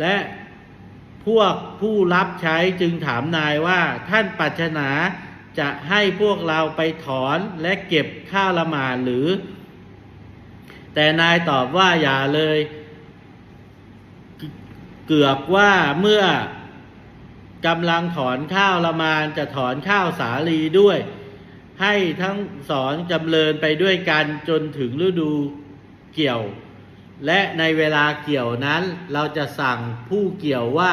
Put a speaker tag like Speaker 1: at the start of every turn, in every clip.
Speaker 1: และพวกผู้รับใช้จึงถามนายว่าท่านปรารถนาจะให้พวกเราไปถอนและเก็บข้าวละหมาดหรือ แต่นายตอบว่าอย่าเลย เกือกว่าเมื่อกำลังถอนข้าวละมานจะถอนข้าวสาลีด้วย ให้ทั้งสอนจำเริญไปด้วยกันจนถึงฤดูเกี่ยว และในเวลาเกี่ยวนั้นเราจะสั่งผู้เกี่ยวว่า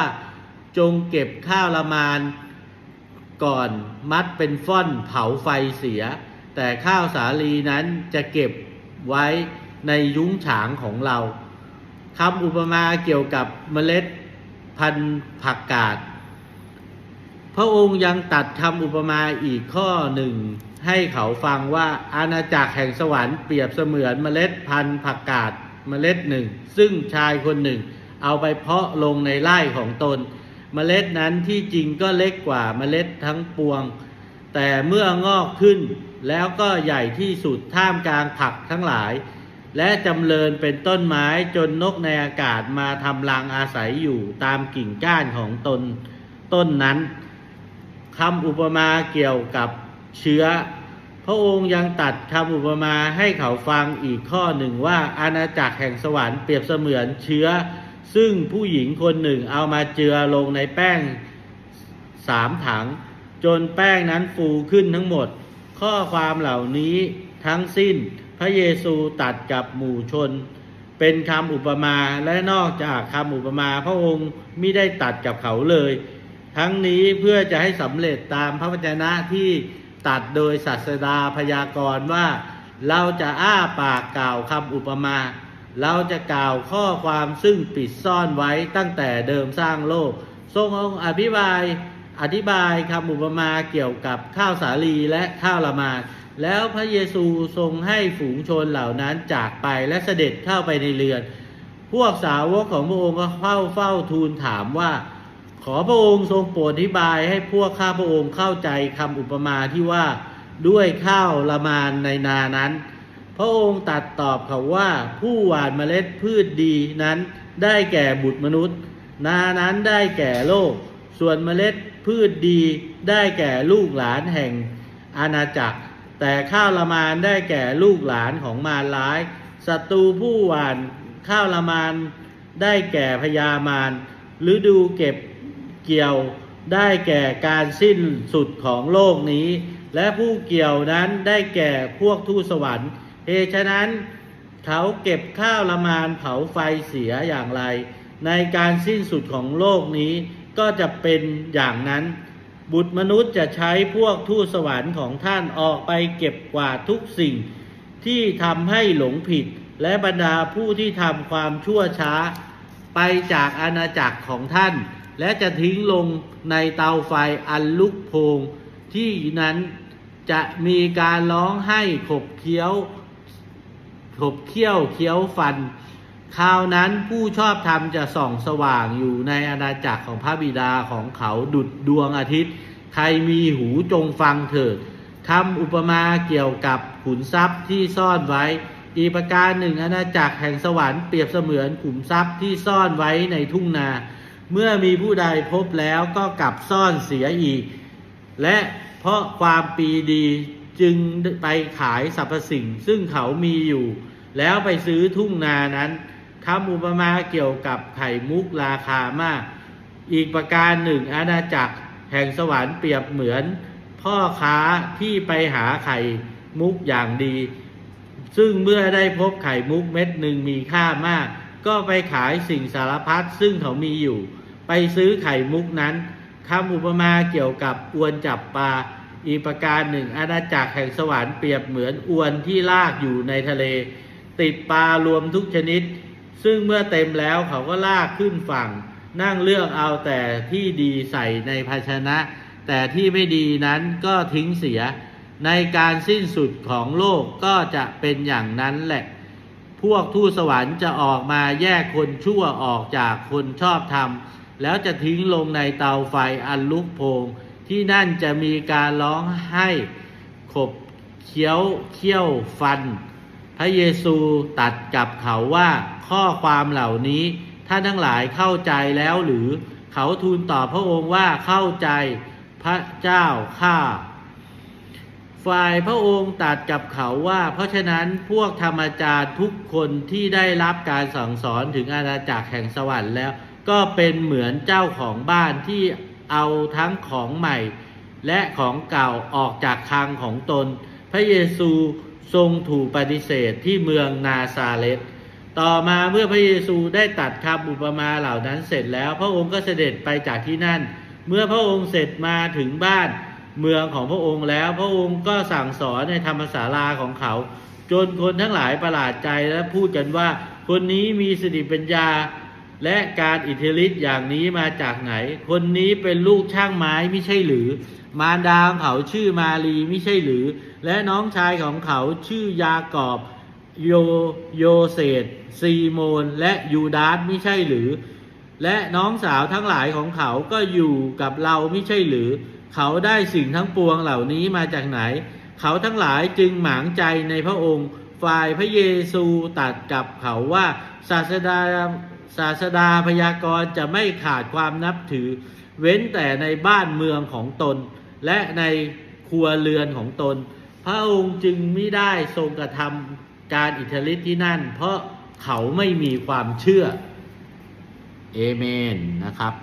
Speaker 1: จงเก็บข้าวละมาน ก่อนมัดเป็นฟ่อนเผาไฟเสีย แต่ข้าวสาลีนั้นจะเก็บไว้ในยุ้งฉางของเราคำอุปมาเกี่ยวกับเมล็ดพันธุ์ผักกาดพระองค์ยังตัดคำอุปมาอีกข้อหนึ่ง ให้เขาฟังว่าอาณาจักรแห่งสวรรค์เปรียบเสมือนเมล็ดพันธุ์ผักกาด เมล็ดหนึ่ง ซึ่งชายคนหนึ่ง เอาไปเพาะลงในไร่ของตน เมล็ดนั้นที่จริงก็เล็กกว่าเมล็ดทั้งปวง แต่เมื่องอกขึ้น แล้วก็ใหญ่ที่สุดท่ามกลางผักทั้งหลาย และจำเริญเป็นต้นไม้จนนกในอากาศมาทำรังอาศัยอยู่ตามกิ่งก้านของตนต้นนั้นคำอุปมาเกี่ยวกับเชื้อ พระองค์ยังตัดคำอุปมาให้เขาฟังอีกข้อหนึ่งว่าอาณาจักรแห่งสวรรค์เปรียบเสมือนเชื้อ ซึ่งผู้หญิงคนหนึ่งเอามาเจือลงในแป้งสามถัง จนแป้งนั้นฟูขึ้นทั้งหมด ข้อความเหล่านี้ทั้งสิ้นพระเยซูตัดกับหมู่ชน เป็นคำอุปมาและนอกจากคำอุปมาพระองค์ไมิได้ตัดกับเขาเลย ทั้งนี้เพื่อจะให้สำเร็จตามพระวจนะที่ ตัดโดยศาสดาพยากรณ์ว่า เราจะอ้าปากกล่าวคำอุปมา เราจะกล่าวข้อความซึ่งปิดซ่อนไว้ตั้งแต่เดิมสร้างโลก ทรงองค์อภิบายอธิบายคำอุปมาเกี่ยวกับข้าวสาลีและข้าวละมาแล้วพระเยซูทรงให้ฝูงชนเหล่านั้นจากไปและเสด็จเข้าไปในเรือน พวกสาวกของพระองค์ก็เฝ้าเฝ้าทูลถามว่า อพระองค์ทรงโปรดอธิบายให้พวกข้าพระองค์เข้าใจคำอุปมาที่ว่าด้วยข้าวละมานในนานั้น พระองค์ตัดตอบเขาว่าผู้หว่านเมล็ดพืชดีนั้นได้แก่บุตรมนุษย์ นานั้นได้แก่โลก ส่วนเมล็ดพืชดีได้แก่ลูกหลานแห่งอาณาจักร แต่ข้าวละมานได้แก่ลูกหลานของมารร้ายศัตรูผู้หว่านข้าวละมานได้แก่พญามารฤดูเก็บ เกี่ยวได้แก่การสิ้นสุดของโลกนี้ และผู้เกี่ยวนั้นได้แก่พวกทูตสวรรค์เหตุฉะนั้น เขาเก็บข้าวละมานเผาไฟเสียอย่างไร ในการสิ้นสุดของโลกนี้ก็จะเป็นอย่างนั้น บุตรมนุษย์จะใช้พวกทูตสวรรค์ของท่านออกไปเก็บกวาดทุกสิ่ง ที่ทำให้หลงผิด และบรรดาผู้ที่ทำความชั่วช้า ไปจากอาณาจักรของท่าน และจะทิ้งลงในเตาไฟอันลุกโพงที่นั้นจะมีการร้องให้ขบเคี้ยว ขบเคี้ยวเคี้ยวฟันคราวนั้นผู้ชอบธรรมจะส่องสว่างอยู่ในอาณาจักรของพระบิดาของเขาดุดดวงอาทิตย์ ใครมีหูจงฟังเถิดคำอุปมาเกี่ยวกับขุนทรัพย์ที่ซ่อนไว้ อีประการหนึ่งอาณาจักรแห่งสวรรค์เปรียบเสมือนขุมทรัพย์ที่ซ่อนไว้ในทุ่งนา เมื่อมีผู้ใดพบแล้วก็กลับซ่อนเสียอีก และเพราะความปีดีจึงไปขายสรรพสิ่ง ซึ่งเขามีอยู่ แล้วไปซื้อทุ่งนานั้นคำอุปมาเกี่ยวกับไข่มุกราคามาก อีกประการหนึ่งอาณาจักรแห่งสวรรค์เปรียบเหมือน พ่อค้าที่ไปหาไข่มุกอย่างดี ซึ่งเมื่อได้พบไข่มุกเม็ดหนึ่งมีค่ามาก ก็ไปขายสิ่งสารพัดซึ่งเขามีอยู่ ไปซื้อไข่มุกนั้นคำอุปมาเกี่ยวกับอวนจับปลาอีกประการหนึ่งอาณาจักรแห่งสวรรค์เปรียบเหมือนอวนที่ลากอยู่ในทะเล ติดปลารวมทุกชนิด ซึ่งเมื่อเต็มแล้วเขาก็ลากขึ้นฝั่ง นั่งเลือกเอาแต่ที่ดีใส่ในภาชนะ แต่ที่ไม่ดีนั้นก็ทิ้งเสีย ในการสิ้นสุดของโลกก็จะเป็นอย่างนั้นแหละ พวกทูตสวรรค์จะออกมาแยกคนชั่วออกจากคนชอบธรรม แล้วจะทิ้งลงในเตาไฟอันลุกโพงที่นั่นจะมีการร้องให้ขบเคี้ยวเคี้ยวฟัน พระเยซูตัดกับเขาว่าข้อความเหล่านี้ท่านทั้งหลายเข้าใจแล้วหรือเขาทูลตอบพระองค์ว่าเข้าใจพระเจ้าข้าฝ่ายพระองค์ตัดกับเขาว่า เพราะฉะนั้นพวกธรรมจารย์ทุกคนที่ได้รับการสั่งสอนถึงอาณาจักรแห่งสวรรค์แล้ว ก็เป็นเหมือนเจ้าของบ้านที่เอาทั้งของใหม่ และของเก่าออกจากคลังของตน พระเยซูทรงถูกปฏิเสธที่เมืองนาซาเรตต่อมาเมื่อพระเยซูได้ตัดคำอุปมาเหล่านั้นเสร็จแล้ว พระองค์ก็เสด็จไปจากที่นั่น เมื่อพระองค์เสร็จมาถึงบ้านเมืองของพระองค์แล้ว พระองค์ก็สั่งสอนในธรรมศาลาของเขา จนคนทั้งหลายประหลาดใจและพูดกันว่า คนนี้มีสติปัญญา และการอิทธิฤทธิ์อย่างนี้มาจากไหน คนนี้เป็นลูกช่างไม้ไม่ใช่หรือ มารดาของเขาชื่อมารีไม่ใช่หรือ และน้องชายของเขาชื่อยากอบโยโยเซตซีโมน และยูดาสไม่ใช่หรือ และน้องสาวทั้งหลายของเขาก็อยู่กับเราไม่ใช่หรือ เขาได้สิ่งทั้งปวงเหล่านี้มาจากไหน เขาทั้งหลายจึงหมางใจในพระองค์ ฝ่ายพระเยซูตรัดกับเขาว่าศาสดา ศาสดาพยากรณ์จะไม่ขาดความนับถือ เว้นแต่ในบ้านเมืองของตน และในครัวเรือนของตน พระองค์จึงไม่ได้ทรงกระทำการอิทธิฤทธิ์ที่นั่น เพราะเขาไม่มีความเชื่อเอเมนนะครับ